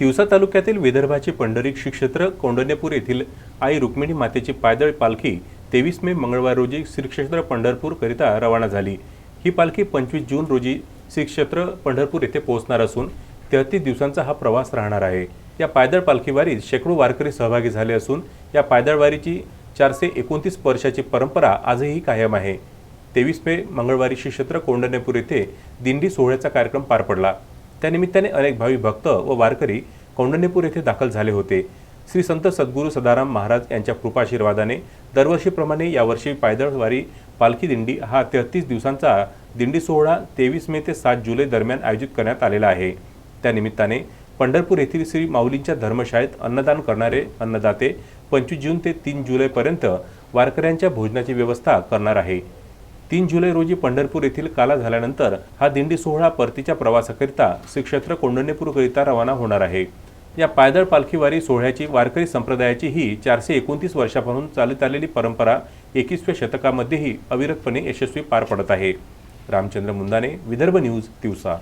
तिवसा तालुक्यातील विदर्भाचे पंढरी श्रीक्षेत्र कौंडण्यपूर येथील आई रुक्मिणी मातेची पायदळ पालखी तेवीस मे मंगळवार रोजी श्रीक्षेत्र पंढरपूरकरिता रवाना झाली. ही पालखी पंचवीस जून रोजी श्रीक्षेत्र पंढरपूर येथे पोहोचणार असून तेहतीस दिवसांचा हा प्रवास राहणार आहे. या पायदळ पालखीवारीत शेकडो वारकरी सहभागी झाले असून या पायदळवारीची चारशे एकोणतीस वर्षाची परंपरा आजही कायम आहे. तेवीस मे मंगळवारी श्रीक्षेत्र कोंडण्यापूर कौंडण्यपूर येथे दिंडी सोहळ्याचा कार्यक्रम पार पडला. त्यानिमित्ताने अनेक भावी भक्त व वारकरी कौंडण्यपूर येथे दाखल झाले होते. श्री संत सद्गुरू सदाराम महाराज यांच्या कृपाशीर्वादाने दरवर्षीप्रमाणे यावर्षी पायदळवारी पालखी दिंडी हा तेहतीस दिवसांचा दिंडी सोहळा तेवीस मे ते सात जुलै दरम्यान आयोजित करण्यात आलेला आहे. त्यानिमित्ताने पंढरपूर येथील श्री माऊलींच्या धर्मशाळेत अन्नदान करणारे अन्नदाते पंचवीस जून ते तीन जुलैपर्यंत वारकऱ्यांच्या भोजनाची व्यवस्था करणार आहे. तीन जुलै रोजी पंढरपूर येथील काला झाल्यानंतर हा दिंडी सोहळा परतीच्या प्रवासाकरिता श्री क्षेत्र रवाना होणार आहे. या पायदळ पालखीवारी सोहळ्याची वारकरी संप्रदायाची ही चारशे एकोणतीस वर्षापासून चालत आलेली परंपरा एकवीसव्या शतकामध्येही अविरतपणे यशस्वी पार पडत आहे. रामचंद्र मुंदाने विदर्भ न्यूज दिवसा